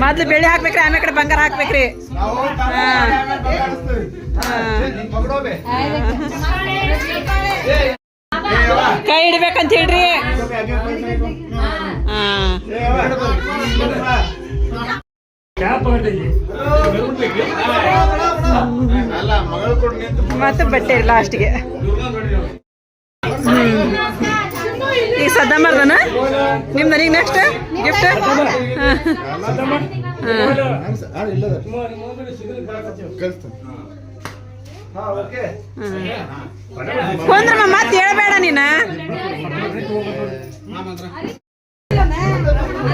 ಮೊದ್ಲು ಬೆಳೆ ಹಾಕ್ಬೇಕ್ರಿ ಆಮೇಲೆ ಕಡೆ ಬಂಗಾರ ಹಾಕ್ಬೇಕ್ರಿ. ಕೈ ಹಿಡ್ಬೇಕಂತ ಹೇಳ್ರಿ. ಹಾ. ಮತ್ತೆ ಬಟ್ಟೆ ಲಾಸ್ಟ್ಗೆ ಈಗ ಸದ್ದ ಮಾಡ್ದನ ನಿಮ್ ನನಗೆ ನೆಕ್ಸ್ಟ್ ಗಿಫ್ಟ್ ಕುಂದ್ರಮ್ಮ ಮತ್ತೆ ಹೇಳ್ಬೇಡ ನೀನ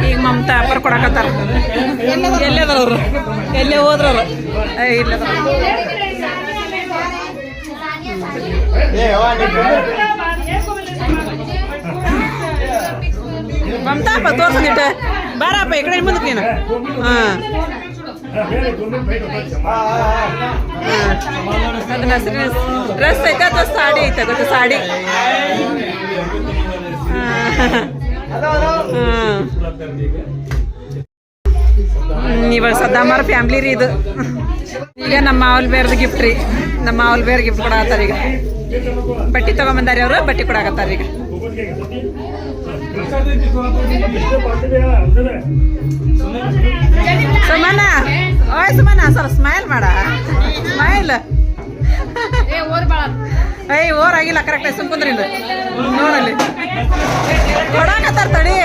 ಈಗ ಮಮತಾ ಅಪ್ಪರ್ ಕೊಡಕತ್ತಾರ. ಎಲ್ಲದಾರ ಅವ್ರು ಎಲ್ಲೇ ಹೋದ್ರ ಅವರು ಏ, ಇಲ್ಲದಾರ ಮಮತಾ ಅಪ್ಪ ತೋರ್ಸಂದಿಟ್ಟ ಬಾರಪ್ಪ ಈ ಕಡೆ ಮುಂದಕ್ಕೆ ನೀನು. ಹಾಂ. ಡ್ರೆಸ್ ಐತೆ ಅಥವಾ ಸಾಡಿ ಐತೆ ಗೊತ್ತು ಸಾಡಿ. ಇವಾಗ ಸದ್ದಾಮಾರ ಫ್ಯಾಮ್ಲಿ ರೀ ಇದು. ಈಗ ನಮ್ಮ ಮಾವಲ್ ಬೇರ್ದು ಗಿಫ್ಟ್ ರೀ. ನಮ್ಮ ಮಾವಲ್ ಬೇರ್ ಗಿಫ್ಟ್ ಕೊಡಕತ್ತಾರ ಈಗ. ಬಟ್ಟಿ ತಗೊಂಬಂದಾರಿ ಅವರು ಬಟ್ಟಿ ಕೊಡಕತ್ತಾರ ಈಗ. ಸುಮನ. ಓಯ್ ಸುಮನ ಸರ್ ಸ್ಮೈಲ್ ಮಾಡ. ಸ್ಮೈಲ್ ಏಯ್ ಓರ್ ಆಗಿಲ್ಲ ಕರೆಕ್ಟ್ ಸುಮ್ ಕುಂದ್ರಿ ನೋಡಲ್ಲಿ. ಕೊಡಕತ್ತಾರ ತಡಿ.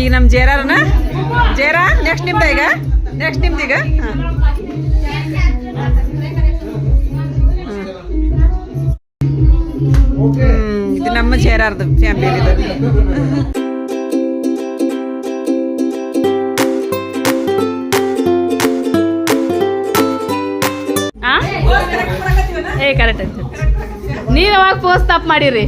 ಈಗ ನಮ್ಮ ಜೇರಾರನ? ಜೇರಾ ನೆಕ್ಸ್ಟ್ ನಿಮ್ದ ಈಗ? ನೆಕ್ಸ್ಟ್ ನಿಮ್ದು ಈಗ? ಇದು ನಮ್ಮ ಜೇರಾರ್ದು ಫ್ಯಾಮಿಲಿ ಇದು? ಏ ಕರೆಕ್ಟ್ ನೀವ್ ಯಾವಾಗ ಪೋಸ್ಟ್ ತಪ್ಪು ಮಾಡಿರಿ?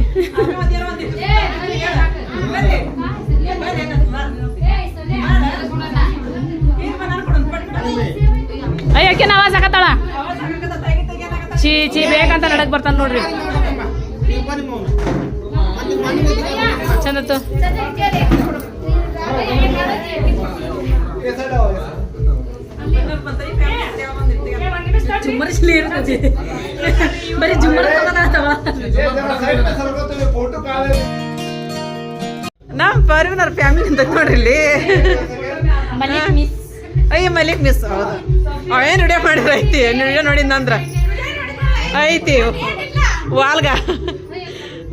ಅಯ್ಯಕ್ಕೆ ನಾವ ಸಾಕತ್ತಾಳ ಚೀ ಚೀ ಬೇಕಂತ ನಡಕ್ ಬರ್ತಾನ ನೋಡ್ರಿ. ಚಂದತ್ತು ಚಿಲ್ಲಿ ಇರ್ತದೆ. ಬರೀ ಜುಮ್ಮರ ನಮ್ಮ ಪರಿವಿನವ್ರ ಫ್ಯಾಮಿಲಿ ಅಂತ ನೋಡ್ರಿ. ಇಲ್ಲಿ ಅಯ್ಯ ಮಲಿಕ್ ಮಿಸ್ ಹೌದು. ಅವೇನು ವಿಡಿಯೋ ಮಾಡಿದ್ರ ಐತಿ? ವಿಡಿಯೋ ನೋಡಿದ್ನಂದ್ರ ಐತಿ. ವಾಲ್ಗ.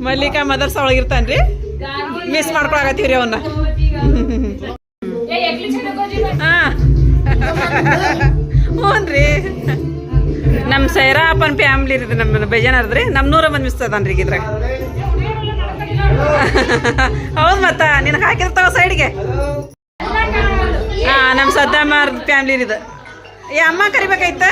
ಮಲ್ಲಿಕಾ ಮದರ್ಸ ಒಳಗಿರ್ತಾನ್ರಿ ಮಿಸ್ ಮಾಡ್ಕೊಳಕತ್ತೀವ್ರಿ ಅವನ್ನ ಹಾ. ಹ್ಞೂನ್ರಿ. ನಮ್ಮ ಸೈರಾಪನ್ ಫ್ಯಾಮ್ಲಿ ಇರ್ತದೆ ನಮ್ಮ ಬೇಜಾನರ್ದ್ರಿ ನಮ್ಮ ನೂರ ಮಂದಿ ಮಿಸ್ ಅದಾನ್ರಿ ಈಗ ಹೌದು ಮತ್ತ ನಿನಗೆ ಹಾಕಿರ್ತಾವ ಸೈಡ್ಗೆ ಹಾ ನಮ್ಮ ಸದ್ದಮ್ಮ ಫ್ಯಾಮ್ಲಿ ಇದು. ಏ, ಅಮ್ಮ ಕರಿಬೇಕಾಯ್ತ?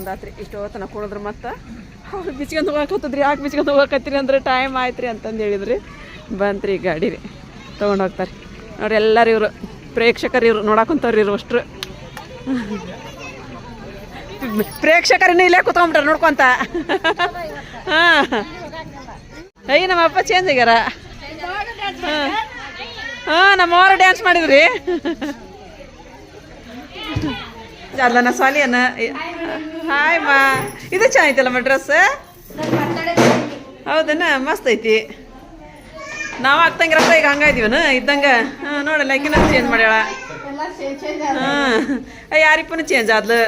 ಬಂದಾತ್ರಿ ಇಷ್ಟೊತ್ತನ ಕುಣಿದ್ರು ಮತ್ತೆ ಅವ್ರು ಬಿಚ್ಕೊಂಡು ಹೋಗಕತ್ತದ್ರಿ ಯಾಕೆ ಬಿಚ್ಕೊಂಡು ಹೋಗಕತ್ತೀರಿ ಅಂದ್ರೆ ಟೈಮ್ ಆಯ್ತು ರೀ ಅಂತಂದು ಹೇಳಿದ್ರಿ. ಬಂತ್ರಿ ಗಾಡಿ ರೀ ತೊಗೊಂಡು ಹೋಗ್ತಾರೆ. ನೋಡ್ರಿ ಎಲ್ಲರೂ ಇವರು, ಪ್ರೇಕ್ಷಕರು ಇವರು ನೋಡಾಕೊಂತವ್ರಿ ಇವರು ಅಷ್ಟ್ರು. ಪ್ರೇಕ್ಷಕರನ್ನ ಇಲ್ಲೇ ಕೂತ್ಕೊಂಬಿಟ್ರೆ ನೋಡ್ಕೊಂತ ಹಾಂ. ಅಯ್ಯ ನಮ್ಮ ಅಪ್ಪ ಚೇಂಜ್ ಆಗ್ಯಾರ. ಹಾಂ ಹಾಂ ಡ್ಯಾನ್ಸ್ ಮಾಡಿದ್ರಿ. ಅಲ್ಲನ ಸಾಲಿ ಅನ್ನ ಹಾಯ್ ಮಾ ಇದು ಚೆನ್ನಾಗಿತ್ತಲ್ಲಮ್ಮ ಡ್ರೆಸ್ ಹೌದನ? ಮಸ್ತ್ ಐತಿ. ನಾವು ಆಗ್ತಂಗಿರಪ್ಪ ಈಗ ಹಂಗಾಯ್ದಿವನ ಇದ್ದಂಗ? ಹಾಂ ನೋಡಲ್ಲ ಈಗಿನ ಚೇಂಜ್ ಮಾಡ್ಯಾಳ. ಹಾಂ. ಯಾರಿಪ್ಪನು ಚೇಂಜ್ ಆದ್ಲು?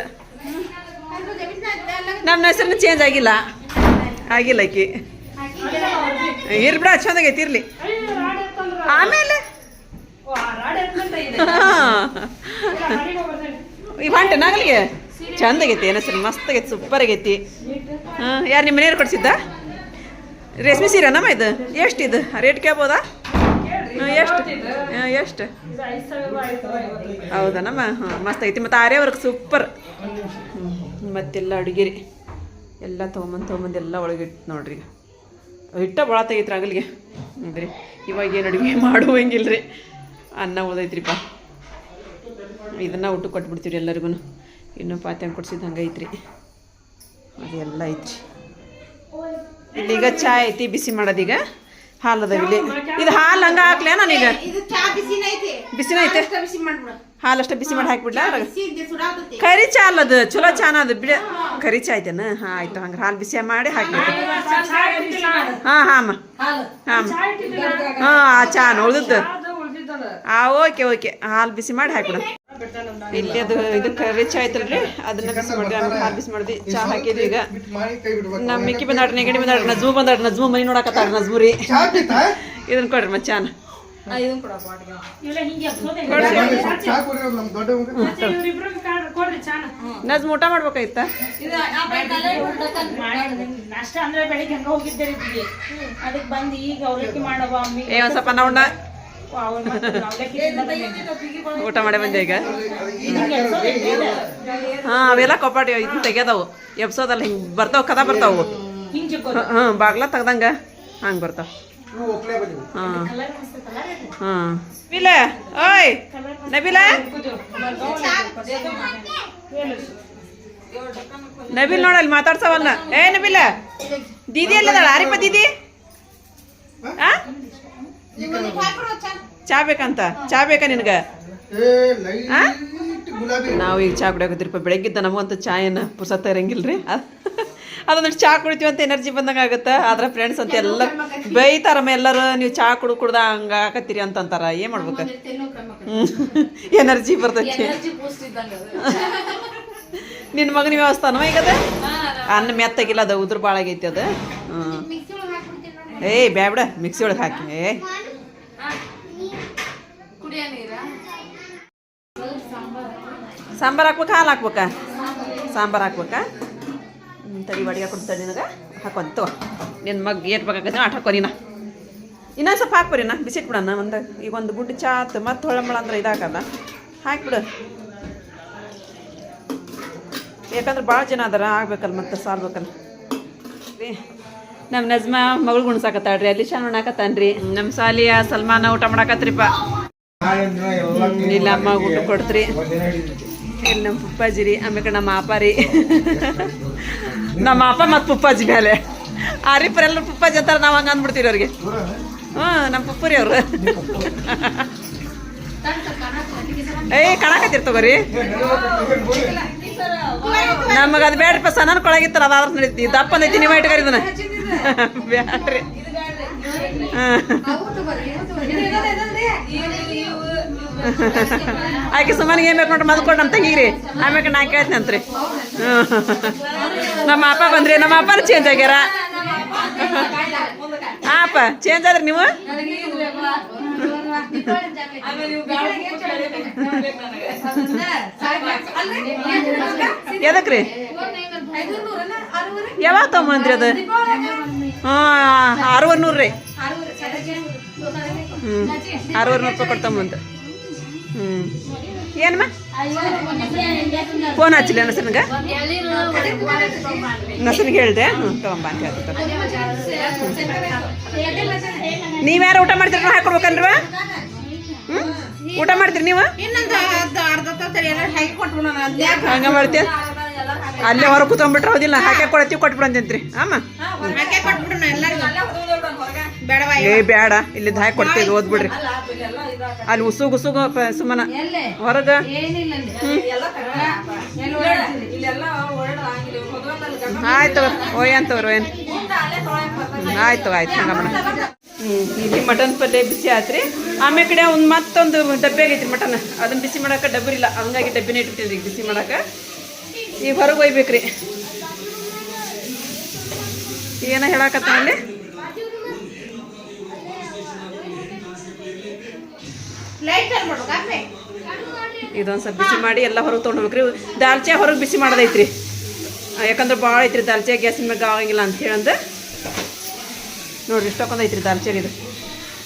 ನನ್ನ ಹೆಸರನ್ನು ಚೇಂಜ್ ಆಗಿಲ್ಲ. ಆಗಿಲ್ಲ ಆಕಿ. ಇರ್ಬಿಡ ಬಿಡ ಚಂದಾಗೈತಿ ಇರ್ಲಿ. ಆಮೇಲೆ? ಈ ಹೊಂಟೆ ನಗಲಿಗೆ? ಚಂದಾಗೈತಿ ಆಗೈತಿ ಸರಿ ಮಸ್ತ್ ಆಗೈತಿ ಸೂಪರ್ ಆಗೈತಿ ಹಾಂ, ಯಾರು ನಿಮ್ಮ ಮನೆಯವ್ರು ಕೊಡಿಸಿದ್ದ? ರೇಷ್ಮೆ ಸೀರೆನಮ್ಮ ಇದು? ಎಷ್ಟು ಇದು ರೇಟ್ ಕೇಳ್ಬೋದಾ? ಎಷ್ಟು? ಎಷ್ಟು? ಹೌದನಮ್ಮ, ಹಾಂ ಮಸ್ತ್ ಐತಿ ಮತ್ತು ಆರೇ ವರ್ಕ್ ಸೂಪರ್. ಮತ್ತೆಲ್ಲ ಅಡುಗೆರಿ. ಎಲ್ಲ ತೊಗೊಂಬಂದು ತೊಗೊಂಬಂದು ಎಲ್ಲ ಒಳಗೆ ಇಟ್ಟು ನೋಡ್ರಿ ಹಿಟ್ಟ ಭಾಳ ತೆಗೈತಿ ಆಗಲಿಗೆ ರೀ ಇವಾಗ ಏನು ಅಡುಗೆ ಮಾಡುವಂಗಿಲ್ಲ ರೀ ಅನ್ನ ಉಳ್ದೈತ್ರಿಪ್ಪ. ಇದನ್ನು ಊಟಕ್ಕೆ ಕೊಟ್ಬಿಡ್ತೀವಿ ಎಲ್ಲರಿಗೂ ಇನ್ನೂ ಪಾತ್ರೆ ಕೊಡ್ಸಿದ್ದು ಹಂಗೆ ಐತ್ರಿ. ಅದೆಲ್ಲ ಐತ್ರಿ. ಇಲ್ಲಿಗ ಚಾ ಐತಿ ಬಿಸಿ ಮಾಡೋದೀಗ ಹಾಲು ಅದಾವ ಇಲ್ಲಿ. ಇದು ಹಾಲು ಹಂಗೆ ಹಾಕ್ಲೇ ನಾನೀಗ ಬಿಸಿನ ಐತಿ. ಬಿಸಿನ ಐತೆ? ಹಾಲು ಹಾಲಷ್ಟ ಬಿಸಿ ಮಾಡಿ ಹಾಕ್ಬಿಡ್ಲಾ? ಕರಿ ಚಾ ಅಲ್ಲದು ಚಲೋ ಚಾನ ಅದು. ಬಿಡ ಕರಿ ಚಾ ಐತೆ ಹಾಂ ಆಯ್ತು ಹಂಗೆ ಹಾಲು ಬಿಸಿ ಮಾಡಿ ಹಾಕಿ ಹಾಂ ಹಾ ಅಮ್ಮ. ಹಾಂ ಹಾಂ ಆ ಚಾ ಉಳ್ದದ್ದು. ಹಾಂ ಓಕೆ ಓಕೆ. ಹಾಲು ಬಿಸಿ ಮಾಡಿ ಹಾಕ್ಬಿಡು. ಇಲ್ಲಿ ಅದು ಇದು ರಿಚ್ ಆಯ್ತಲ್ರಿ? ಅದನ್ನ ಬಿಸ್ ಮಾಡಿದ್ವಿ ಆಮೇಲೆ ಹಾಲು ಬಿಸಿ ಮಾಡಿದ್ವಿ ಚಾ ಹಾಕಿದ್ವಿ ಈಗ. ನಮ್ಮ ಮಿಕ್ಕಿ ಬಂದಾಡ್ರಿ ನೆಗಡಿ ಬಂದಾಡ್ರಿ ನಜ್ಮು ಬಂದಾಡ್ರಿ ನಜ್ಮು ಮನಿ ನೋಡಕತ್ತಾರ ನಜ್ಮು ರೀ. ಇದನ್ನ ಕೊಡ್ರಿ ಮತ್ತೆ ಚಾನ ಚಾ ಕೊಡಿರೋದು ನಮ್ ದೊಡ್ಡ ಮಗ ನಜ್ಮು ಊಟ ಮಾಡ್ಬೇಕಾಯ್ತ ನಾಷ್ಟ ಅಂದ್ರೆ ಬೆಳಿಗ್ಗೆ ಹಂಗ ಹೋಗಿದ್ದೆ ರೀ ಅದಕ್ಕೆ ಬಂದು ಈಗ ಅವ್ರಿಗೆ ಮಾಡವ ಅಮ್ಮಿ ಏ ಒಂದ್ ಸ್ವಲ್ಪ ನಾವು ಊಟ ಮಾಡೇ ಬಂದೆ ಈಗ. ಹಾ, ಅವೆಲ್ಲ ಕೊಪ್ಪಾಟಿ ಇದನ್ನ ತೆಗ್ಯದವು. ಎಬ್ಸೋದಲ್ಲ ಹಿಂಗೆ ಬರ್ತಾವ, ಕದ ಬರ್ತಾವು. ಹಾ ಹಾಂ ಬಾಗ್ಲ ತೆಗ್ದಂಗ ಹಂಗೆ ಬರ್ತಾವ. ಹಾಂ. ಹಾಂ. ಓಯ್, ನಬಿಲ. ನಬಿಲ್ ನೋಡಲ್ಲಿ ಮಾತಾಡ್ಸವಲ್ಲ ಏ, ನಬಿಲ. ದೀದಿ ಎಲ್ಲದಾಳ ಆರಿಪ ದೀದಿ? ಆ? ಚಾ ಬೇಕಂತ? ಚಾ ಬೇಕಾ ನಿನಗೆ? ನಾವು ಈಗ ಚಾ ಕುಡಿಯೋಕತ್ತೀರಪ್ಪ ಬೆಳಗ್ಗಿದ್ದ ನಮಗಂತೂ ಚಾ ಏನು ಪುರ್ಸತ್ತ ಇರಂಗಿಲ್ಲ ರೀ ಅದೊಂದು ಚಾ ಕುಡಿತೀವಿ ಅಂತ ಎನರ್ಜಿ ಬಂದಂಗೆ ಆಗುತ್ತೆ? ಆದ್ರೆ ಫ್ರೆಂಡ್ಸ್ ಅಂತ ಎಲ್ಲ ಬೈತಾರಮ್ಮ ಎಲ್ಲರೂ ನೀವು ಚಾ ಕುಡು ಕುಡ್ದ ಹಂಗೆ ಹಾಕತ್ತೀರಿ ಅಂತಂತಾರ. ಏನು ಮಾಡ್ಬೇಕು? ಎನರ್ಜಿ ಬರ್ತೈತಿ. ನಿನ್ನ ಮಗನ ವ್ಯವಸ್ಥಾನವ ಈಗ ಅದ? ಅನ್ನ ಮೆತ್ತಾಗಿಲ್ಲ ಅದು ಉದ್ರ ಭಾಳ ಆಗೈತಿ ಅದು. ಹ್ಞೂ ಏಯ್ ಬ್ಯಾಬಿಡ ಮಿಕ್ಸಿ ಒಳಗೆ ಹಾಕಿ ಏ ಸಾಂಬಾರು ಹಾಕ್ಬೇಕಾ, ಹಾಲು ಹಾಕ್ಬೇಕಾ? ಸಾಂಬಾರು ಹಾಕ್ಬೇಕಾ? ತಡಿ ಅಡಿಗೆ ಕೊಡ್ತಾಳೆ ನಿನಗೆ. ಹಾಕೊಂತ ನಿನ್ನ ಮಗ್ ಏಟ್ ಬೇಕಾಗತ್ತೆ ಆಟ ಹಾಕೋ ನೀನ. ಇನ್ನೊಂದು ಸ್ವಲ್ಪ ಹಾಕ್ಬರಿ ನಾ ಬಿಸಿಟ್ಬಿಡಣ ಒಂದು ಈಗ ಒಂದು ಗುಂಡು ಚಾತು, ಮತ್ತು ಹೊಳಂಬಳ ಅಂದ್ರೆ ಇದಾಗಲ್ಲ. ಹಾಕ್ಬಿಡು. ಯಾಕಂದ್ರೆ ಭಾಳ ಜನ ಅದಾರ, ಆಗ್ಬೇಕಲ್ಲ ಮತ್ತೆ ಸಾಲ್ಬೇಕಲ್ಲ. ರೀ ನಮ್ಮ ನಜ್ಮಾ ಮಗಳು ಗುಣ್ಸಾಕತ್ತಾಳ್ರಿ ಅಲ್ಲಿ ಶಾನ್ ಉಣ್ಣಾಕತ್ತಾನ್ರಿ ನಮ್ಮ ಸಾಲಿಯ ಸಲ್ಮಾನ ಊಟ ಮಾಡಾಕತ್ರಿಪ್ಪ ಇಲ್ಲ, ಅಮ್ಮ ಊಟ ಕೊಡ್ತ್ರಿ. ಇಲ್ಲಿ ನಮ್ಮ ಪುಪ್ಪಾಜಿ ರೀ, ಆಮೇಲೆ ನಮ್ಮ ಅಪ್ಪ ರೀ. ನಮ್ಮ ಅಪ್ಪ ಮತ್ತು ಪುಪ್ಪಾಜಿ ಮೇಲೆ. ಆ ಎಲ್ಲರೂ ಪುಪ್ಪಾಜಿ ಅಂತಾರೆ, ನಾವು ಹಂಗೆ ಅಂದ್ಬಿಡ್ತೀವಿ ಅವ್ರಿಗೆ. ಹ್ಞೂ ನಮ್ಮ ಪಪ್ಪರಿ ಅವರು. ಏಯ್ ಕಣಕತ್ತಿರ್ತ ತಗೋರಿ ನಮಗೆ ಅದು ಬೇಡ್ರಪ್ಪ ಸಣ್ಣ ಕೊಳಗಿತ್ತಲ್ಲ ಅದಾದ್ರೆ ನಡೀತಿ. ದಪ್ಪ ನೈತಿ ನೀವು ಇಟ್ಕರಿ ಇದನ್ನ. ಬ್ಯಾಡ್ರಿ. ಆಕೆ ಸುಮ್ಮನೆ ಏನ್ ನೋಡ್ರಿ ಮದ್ಕೊಂಡು ಅಂತ ಹೀಗ್ರಿ ಆಮ್ಯಾಕ ನಾ ಕೇಳ್ತೀನಿ. ನಮ್ಮ ಅಪ್ಪ ಬಂದ್ರಿ, ನಮ್ಮ ಅಪ್ಪನ ಚೇಂಜ್ ಆಗ್ಯಾರ. ಅಪ್ಪ ಚೇಂಜ್ ಆದ್ರಿ ನೀವು? ಎದಕ್ರಿ? ಯಾವಾಗ ತಗೊಂಬಂದ್ರಿ ಅದು? ಹಾಂ ಆರೂವರೆ ನೂರು ರೀ. ಹ್ಞೂ ಆರೂವರೆ ನೂರು ರೂಪಾಯಿ ಕೊಡ್ತಂಬಂತ ಹ್ಞೂ ಏನಮ್ಮ? ಫೋನ್ ಹಚ್ಚಲಿ ನಸನ್ಗೆ ನಸನ್ಗೆ ಹೇಳಿದೆ. ಹ್ಞೂ ತಗೊಂಬ ಅಂತ ಹೇಳ್ತಾರೆ ನೀವ್ಯಾರು ಊಟ ಮಾಡ್ತೀರ? ಹಾಕೊಡ್ಬೇಕನ್ರಿ ಹ್ಞೂ ಊಟ ಮಾಡ್ತೀರಿ ನೀವು? ಹಂಗ ಮಾಡ್ತೀಯ? ಅಲ್ಲೇ ಹೊರಗೆ ಕೂತ್ಕೊಂಡ್ಬಿಟ್ರೆ ಹೌದಿಲ್ಲ. ಹಾಕಿ ಕೊಡತ್ತಿ ಕೊಟ್ಬಿಡಂತಂತ್ರಿ ಅಮ್ಮ ಏ ಬೇಡ. ಇಲ್ಲಿ ಹಾಕಿ ಕೊಡ್ತೀವಿ ಓದ್ಬಿಡ್ರಿ. ಅಲ್ಲಿ ಉಸುಗ್ ಉಸುಗ ಸುಮ್ಮನ ಹೊರಗ? ಆಯ್ತು ಓಯ್ ಏನ್ ಏನು ಆಯ್ತು ಆಯ್ತು ಹಂಗ ಮಾಡ ಹ್ಞೂ ಇಲ್ಲಿ ಮಟನ್ ಪಲ್ಯ ಬಿಸಿ ಆತ್ರಿ. ಆಮೇಲೆ ಕಡೆ ಒಂದು ಮತ್ತೊಂದು ಡಬ್ಬಿ ಆಗೈತಿ ಮಟನ್. ಅದನ್ನ ಬಿಸಿ ಮಾಡಕ್ಕೆ ಡಬ್ಬರಿ ಇಲ್ಲ ಹಂಗಾಗಿ ಡಬ್ಬಿನೇ ಇಟ್ಬಿಟ್ಟಿದ್ರಿ ಬಿಸಿ ಮಾಡಕ್ಕೆ ಈಗ ಹೊರಗೆ ಒಯ್ಬೇಕ್ರಿ ಏನ ಹೇಳಕತ್ತ ಅಲ್ಲಿ? ಇದೊಂದು ಸ್ವಲ್ಪ ಬಿಸಿ ಮಾಡಿ ಎಲ್ಲ ಹೊರಗೆ ತೊಗೊಂಡೋಗ್ಬೇಕ್ರಿ ದಾಲ್ಚೆ ಹೊರಗೆ ಬಿಸಿ ಮಾಡೋದೈತ್ರಿ. ಯಾಕಂದ್ರೆ ಭಾಳ ಐತ್ರಿ ದಾಲ್ಚೆ ಗ್ಯಾಸಿನ ಮ್ಯಾಗ ಆಗಂಗಿಲ್ಲ ಅಂತ ಹೇಳಂದು. ನೋಡ್ರಿ ಐತ್ರಿ ದಾಲ್ಚೆ ಇದು.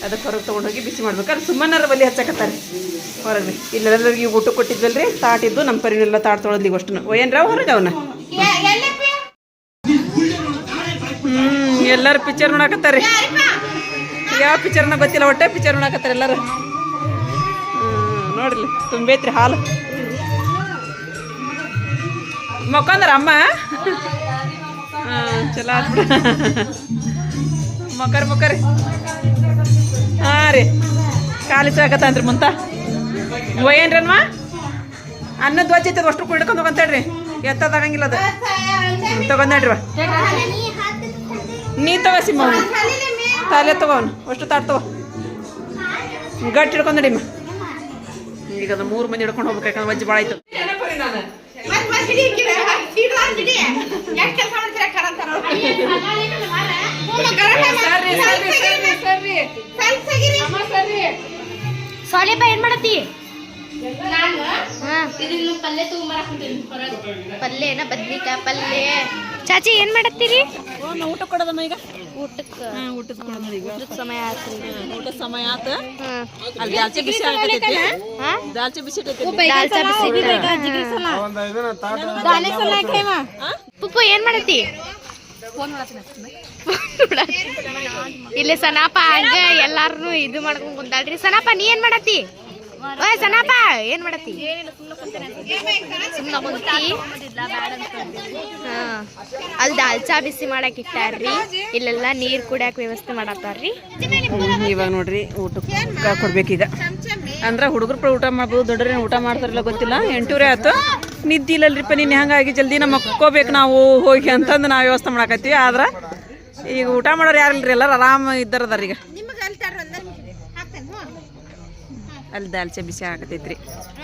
ಅದಕ್ಕೆ ಹೊರಗೆ ತೊಗೊಂಡೋಗಿ ಬಿಸಿ ಮಾಡ್ಬೇಕಾದ್ರೆ ಸುಮ್ಮನಾರ ಬಲಿ ಹಚ್ಚಕತ್ತಾರೆ. ಹೊರಗೆ. ಇಲ್ಲೆಲ್ಲರಿಗೆ ಊಟ ಕೊಟ್ಟಿದ್ವಲ್ರಿ? ತಾಟಿದ್ದು ನಮ್ಮ ಪರಿನೆಲ್ಲ ತಾಟ್ ತೊಳೆದ್ಲಿ ಅಷ್ಟು ಏನ್ರಾವ್ ಹೊರಗೆ ಅವನ? ಹ್ಞೂ ಎಲ್ಲರೂ ಪಿಕ್ಚರ್ ನೋಡಕತ್ತಾರೆ. ಯಾವ ಪಿಕ್ಚರ್ನ ಗೊತ್ತಿಲ್ಲ ಒಟ್ಟೆ ಪಿಕ್ಚರ್ ನೋಡಕತ್ತಾರೆ ಎಲ್ಲರೂ. ನೋಡ್ರಿ ತುಂಬೈತ್ರಿ ಹಾಲು. ಮಕ್ಕೊಂದ್ರ ಅಮ್ಮ? ಹಾಂ ಚಲೋ ಆತ್ಬಿಡ ಮಕ್ಕರಿ. ಹಾಂ ರೀ ಅಂದ್ರೆ ಮುಂತ. ಏನ್ರನ್ವ? ಅನ್ನ ಧ್ವಜ ಐತೆ ಅಷ್ಟು ಕುಡ್ಕೊಂಡು ಹೋಗಂತೇಳ್ರಿ ಎತ್ತದಾಗಂಗಿಲ್ಲ ಅದು. ತಗೊಂಡ್ರಿ ನೀ ತಗೋ ಸಿಮ್ಮ ತಲೆ ತಗೋನು ಅಷ್ಟು ತಾಡ್ತವ ಗಟ್ಟಿ ಹಿಡ್ಕೊಂಡು ನಡಿಮ್ಮ ಈಗ ಅದು ಮೂರು ಮಂದಿ ಹಿಡ್ಕೊಂಡು ಹೋಗ್ಬೇಕು ಯಾಕಂದ್ರೆ ವಜ್ಜಿ ಭಾಳ ಆಯ್ತು ಸಾಲಿಬ ಏನ್ ಮಾಡತ್ತಿ? ಪಲ್ಯನ ಬದ್ನಿಕಾಯಿ ಪಲ್ಯ ಚಾಚಿ ಏನ್ ಮಾಡತ್ತೀರಿ? ಊಟ ಕೊಡೋದಮ್ಮ ಈಗ? ಊಟಕ್ಕೆ. ಊಟಕ್ಕೆ ಕೊಡೋದು ಈಗ. ಊಟದ ಸಮಯ ಆತ್ರಿ. ಊಟದ ಸಮಯ ಆತ. ಅಲ್ಲಿ ದಾಲ್ಚೆ ಬಿಸಿ ಆಗತೈತಿ. ಹಾ? ದಾಲ್ಚೆ ಬಿಸಿ ದಾಲ್ಚಾ ಬಿಸಿ ಪುಪ್ಪು ಏನ್ ಮಾಡತ್ತಿ? ಇಲ್ಲಿ ಸನಾಪ ಹಂಗ ಎಲ್ಲಾರನು ಇದು ಮಾಡ್ಕೊಂಡ್ ಕುಂತಾಳ್ರಿ. ಸನಾಪ, ನೀ ಏನ್ ಮಾಡತ್ತಿ? ಓಯ್, ಸನಾಪ, ಏನ್ ಮಾಡತ್ತಿ? ಅಲ್ಲಿ ದಾಲ್ಚಾ ಬಿಸಿ ಮಾಡಕ್ ಇಟ್ಟಾರ್ರಿ. ಇಲ್ಲೆಲ್ಲ ನೀರ್ ಕುಡಿಯಾಕ ವ್ಯವಸ್ಥೆ ಮಾಡತ್ತಾರ್ರಿ. ಇವಾಗ ನೋಡ್ರಿ ಊಟಕ್ಕೆ ಕೊಡ್ಬೇಕೀಗ ಅಂದ್ರೆ ಹುಡುಗರು ಊಟ ಮಾಡ್ಬೋದು ದೊಡ್ಡರೇನು ಊಟ ಮಾಡ್ತಾರಲ್ಲ ಗೊತ್ತಿಲ್ಲ. ಎಂಟೂರೇ ಆಯ್ತು ನಿದ್ದಿಲ್ಲಲ್ರಿಪ್ಪ ಹೆಂಗಾಗಿ ಹಂಗಾಗಿ ಜಲ್ದಿ ನಮ್ಮ ಮಕ್ಕೋಬೇಕು ನಾವು ಹೋಗಿ ಅಂತಂದು ನಾವು ವ್ಯವಸ್ಥೆ ಮಾಡಕತ್ತೀವಿ. ಆದ್ರೆ ಈಗ ಊಟ ಮಾಡೋರು ಯಾರಿಲ್ರಿ? ಎಲ್ಲರೂ ಆರಾಮ ಇದ್ದಾರದಾರ ಈಗ. ನಿಮಗೆ ಅಲ್ಲಿ ದಾಲ್ಚೆ ಬಿಸಿ ಆಗತೈತ್ರಿ.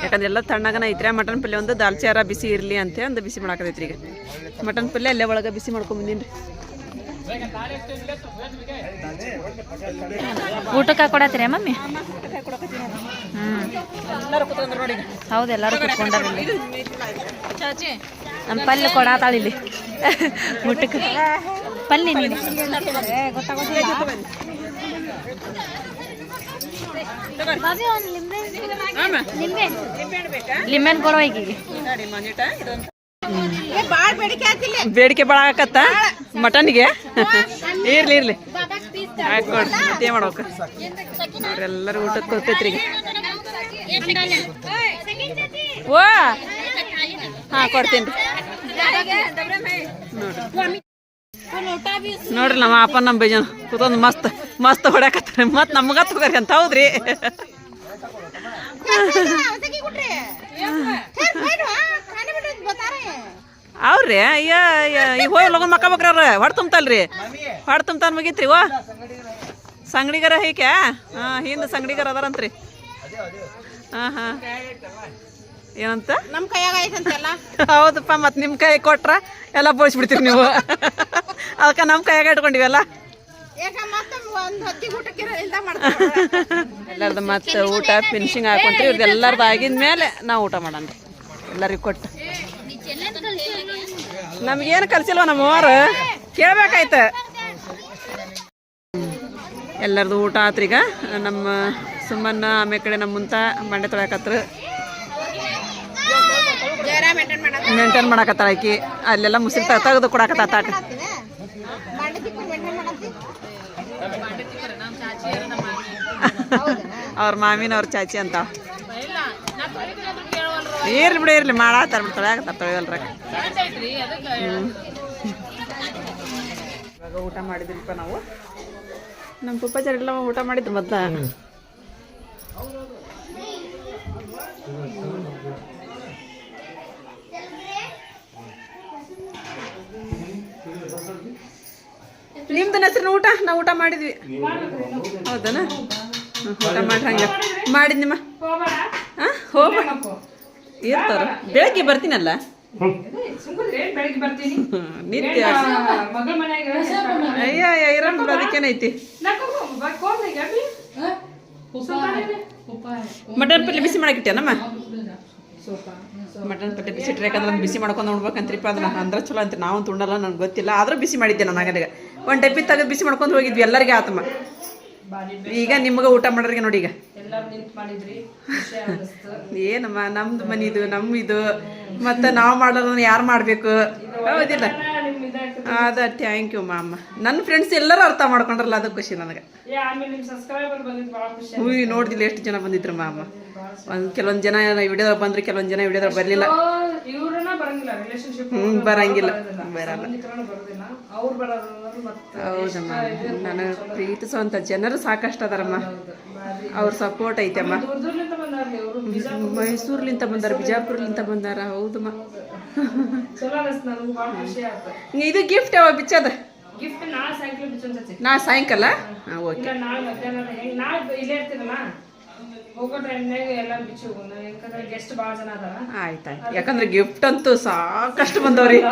ಯಾಕಂದ್ರೆ ಎಲ್ಲ ತಣ್ಣಗನ ಐತ್ರಿ. ಆ ಮಟನ್ ಪಲ್ಯ ಒಂದು ದಾಲ್ಚೆ ಯಾರ ಬಿಸಿ ಇರಲಿ ಅಂತ ಒಂದು ಬಿಸಿ ಮಾಡಾಕತೈತ್ರಿ ಈಗ. ಮಟನ್ ಪಲ್ಯ ಅಲ್ಲೇ ಒಳಗೆ ಬಿಸಿ ಮಾಡ್ಕೊಂಬಂದಿನ್ರಿ ಊಟಕ್ಕೆ ಕೊಡತ್ರಿ ಮಮ್ಮಿ? ಎಲ್ಲರೂ ಕೂತ್ಕೊಂಡ್ರು ನೋಡಿ ಹೌದು ಎಲ್ಲರೂ ಕುತ್ಕೊಂಡಾರ ನಮ್ಮ ಪಲ್ಯ ಕೊಡತಾಳ ಇಲ್ಲಿ. ಊಟಕ್ಕೆ. ಪಲ್ಯ ನೀನು ಲಿಂಬೆನ್ ಕೊಡೋ ಈಗಿಗೆ. ಬೇಡಿಕೆ ಭಾಳ ಆಗತ್ತ? ಮಟನ್ಗೆ? ಇರ್ಲಿ ಇರ್ಲಿ. ಹಾಕೊಡ್ರಿ ಮತ್ತೆ ಮಾಡ್ಬೇಕು? ಅವ್ರೆಲ್ಲರೂ ಊಟಕ್ಕೆ ಕೊಡ್ತೈತ್ರಿ ಓ! ಹಾಂ ಕೊಡ್ತೀನಿ. ನೋಡ್ರಿ ನೋಡ್ರಿ ನಮ್ಮ ಅಪ್ಪ ನಮ್ಮ ಬೇಜನ ಕೂತೊಂದು ಮಸ್ತ್ ಮಸ್ತ್ ಹೊಡ್ಯಾಕತ್ತಾರೆ. ಮತ್ತೆ ನಮ್ಗ ತಗೋರಿ ಅಂತ ಹೌದ್ರಿ? ಅವ್ರಿ ಅಯ್ಯ ಈಗ ಹೋಗಿ ಲಗನ್ ಮಕ್ಕ ಬಕ್ರ ಅವ್ರ. ಹೊಡ್ ತುಂಬತಲ್ರಿ ಹೊಡ್ ತುಂಬತಾನ ಮುಗೀತ್ರಿ ಓ. ಸಂಗಡಿಗರ ಹೀಕೆ ಹಾಂ ಹಿಂದೆ ಸಂಗಡಿಗರ ಅದಾರಂತ್ರಿ. ಹಾಂ ಹಾಂ. ಏನಂತ? ನಮ್ಮ ಕೈಯಾಗ ಐತಂತೆಲ್ಲ ಹೌದಪ್ಪ ಮತ್ತೆ ನಿಮ್ಮ ಕೈ ಕೊಟ್ರ ಎಲ್ಲ ಬೋಳ್ಸ್ಬಿಡ್ತೀರಿ ನೀವು. ಅದಕ್ಕೆ ನಮ್ಮ ಕೈಯಾಗ ಇಟ್ಕೊಂಡಿವಲ್ಲ? ಎಲ್ಲರದ್ದು ಮತ್ತೆ ಊಟ ಫಿನಿಶಿಂಗ್ ಹಾಕೊಂತೀವಿ ಇವ್ರದ್ದು ಎಲ್ಲರದ್ದು ಆಗಿದ ಮೇಲೆ ನಾವು ಊಟ ಮಾಡೋಣ. ಎಲ್ಲರಿಗೂ ಕೊಟ್ಟು. ನಮ್ಗೇನು ಕಲ್ಸಿಲ್ವ ನಮ್ಮ ಅವ್ರು ಕೇಳ್ಬೇಕಾಯ್ತ? ಎಲ್ಲರದು ಊಟ ಆತ್ರೀಗ ನಮ್ಮ ಸುಮ್ಮನ ಆಮೇಲೆ ಕಡೆ ನಮ್ಮ ಮುಂತ ಮಂಡೆ ತೊಳ್ಯಾಕತ್ರ. ಮೇಂಟೈನ್ ಮಾಡಕತ್ತಾಳ. ಆಕಿ. ಅಲ್ಲೆಲ್ಲ ಮುಸಿಲ್ ತೆಗೆದು ಕೊಡಕತ್ತ ಅವ್ರ ಮಾಮಿನ ಅವ್ರ ಚಾಚಿ ಅಂತ. ಇರ್ಲಿ ಬಿಡಿ ಇರ್ಲಿ. ಮಾಡಾತಾರ ಬಿಡಿ ತೊಳೆಯಾಕತ್ತಾರ ತೊಳೆಯಲ್ರ. ಇವಾಗ ಊಟ ಮಾಡಿದ್ರಿಪ್ಪ ನಾವು. ನಮ್ಮ ಪುಪ್ಪಾಚಾರೆಲ್ಲ ಊಟ ಮಾಡಿದ್ರು ಮೊದ್ಲ ನಿಮ್ದು ಹೆಸರಿನ ಊಟ? ನಾವು ಊಟ ಮಾಡಿದ್ವಿ. ಹೌದನ? ಊಟ ಮಾಡ್ರಿ ಹಂಗೆ. ಮಾಡಿದ್ನಿಮ್ಮ. ಹಾಂ ಹೋಗ ಇರ್ತಾರ ಬೆಳಗ್ಗೆ ಬರ್ತೀನಲ್ಲ? ನಿತ್ಯ. ಅಯ್ಯ ಅಯ್ಯ ಬಿಡು ಅದಕ್ಕೇನೈತಿ ಮಟನ್ ಪಲ್ಲಿ ಬಿಸಿ ಮಾಡಕ್ಕಿಟ್ಟೇನಮ್ಮ ಮಟನ್ ಪಟ್ಟೆ ಬಿಸಿ ಇಟ್ಟರೆ ಯಾಕಂದ್ರೆ ಬಿಸಿ ಮಾಡ್ಕೊಂಡು ನೋಡ್ಬೇಕಂತ್ರಿಪ್ಪ ಅದನ್ನ ಅಂದ್ರೆ ಚಲೋ ಅಂತ ನಾವು ತುಂಡಲ್ಲ ನನಗೆ ಗೊತ್ತಿಲ್ಲ. ಆದ್ರೂ ಬಿಸಿ ಮಾಡಿದ್ದೆ ನಾನು ಹಾಗಾದ್ರೆ. ಒಂದು ಡಬ್ಬಿ ತೆಗೆದು ಬಿಸಿ ಮಾಡ್ಕೊಂಡು ಹೋಗಿದ್ವಿ. ಎಲ್ಲರಿಗೆ ಆತಮ್ಮ. ಈಗ ನಿಮ್ಗೆ ಊಟ ಮಾಡೋರಿಗೆ ನೋಡಿ ಈಗ. ಏನಮ್ಮ ನಮ್ದು ಮನಿದು ನಮ್ಮ ಇದು. ಮತ್ತೆ ನಾವು ಮಾಡೋದನ್ನ ಯಾರು ಮಾಡಬೇಕು? ಹೌದಿಲ್ಲ. ಅದ ಥ್ಯಾಂಕ್ ಯು ಮಾಮ್ಮ ನನ್ನ ಫ್ರೆಂಡ್ಸ್ ಎಲ್ಲರೂ ಅರ್ಥ ಮಾಡ್ಕೊಂಡ್ರಲ್ಲ ಅದು ಖುಷಿ ನನಗೆ. ಹ್ಞೂ ನೋಡಿದಿಲ್ಲ ಎಷ್ಟು ಜನ ಬಂದಿದ್ರು ಮಾಮ. ಒಂದು ಕೆಲವೊಂದು ಜನ ವಿಡಿಯೋದಾಗ ಬಂದ್ರೆ ಕೆಲವೊಂದು ಜನ ವಿಡಿಯೋದಾಗ ಬರಲಿಲ್ಲ. ಇವ್ರನ್ನ ಬರಂಗಿಲ್ಲ ರಿಲೇಶನ್ಶಿಪ್ ಹ್ಞೂ ಬರಂಗಿಲ್ಲ. ಬರಲ್ಲ. ಹೌದಮ್ಮ. ನನಗೆ ಪ್ರೀತಿಸುವಂತ ಜನರು ಸಾಕಷ್ಟು ಅದಾರಮ್ಮ. ಅವ್ರ ಸಪೋರ್ಟ್ ಐತಮ್ಮ. ಮೈಸೂರ್ಲಿಂತ ಬಂದಾರ ಬಿಜಾಪುರ್ಲಿಂತ ಬಂದಾರ. ಹೌದಮ್ಮ. ಇದು ಗಿಫ್ಟ್ ಯಾವ ಬಿಚ್ಚದ? ನಾ ಸಾಯಂಕಾಲ ಓಕೆ. ಹೆಂಗ್ ಟೈಮ್ನಾಗ ಬಿಚ್ಚಿ. ಹೋಗೋಣ ಯಾಕಂದ್ರೆ ಗೆಸ್ಟ್ ಭಾಳ ಜನ ಅದಾರ. ಆಯ್ತಾಯ್ತು ಯಾಕಂದ್ರೆ ಗಿಫ್ಟ್ ಅಂತೂ ಸಾಕಷ್ಟು ಬಂದವ್ರಿ.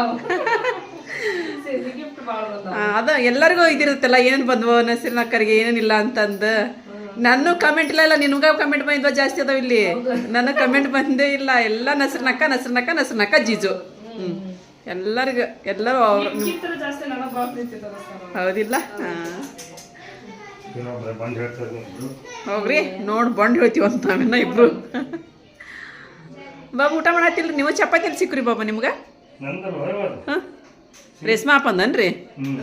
ಗಿಫ್ಟ್ ಭಾಳ ಅದ ಎಲ್ಲರಿಗೂ ಇದಿರುತ್ತಲ್ಲ ಏನೇನು ಬಂದ್ವು ನಸೀರ್ನ ಅಕ್ಕರಿಗೆ ಏನೇನಿಲ್ಲ ಅಂತಂದು ನನ್ನ ಕಮೆಂಟ್ ಇಲ್ಲ ಇಲ್ಲ ನಿನ್ಗ ಕಮೆಂಟ್ ಬಂದಿದ್ವ ಜಾಸ್ತಿ ಅದಾವ ಇಲ್ಲಿ. ನನ್ನ ಕಮೆಂಟ್ ಬಂದೇ ಇಲ್ಲ. ಎಲ್ಲ ನಸರ್ನಕ್ಕ ನಸರ್ನಕ್ಕ ನಸರ್ನಕ್ಕ ಜೀಜು. ಹ್ಮ್. ಎಲ್ಲರಿಗೂ ಎಲ್ಲರೂ ಅವ್ರ ಹೌದಿಲ್ಲ? ಹಾ. ಹೋಗ್ರಿ ನೋಡ್ ಬಂಡ್ ಹೇಳ್ತೀವಂತ ನಾವೇನ ಇಬ್ರು. ಬಾಬು ಊಟ ಮಾಡತ್ತಿಲ್ರಿ ನೀವು ಚಪಾತಿ ಸಿಕ್ಕ್ರಿ ಬಾಬಾ ನಿಮ್ಗೆ? ಹಾಂ? ರೇಷ್ಮಾ ಅಪ್ಪಂದನ್ರಿ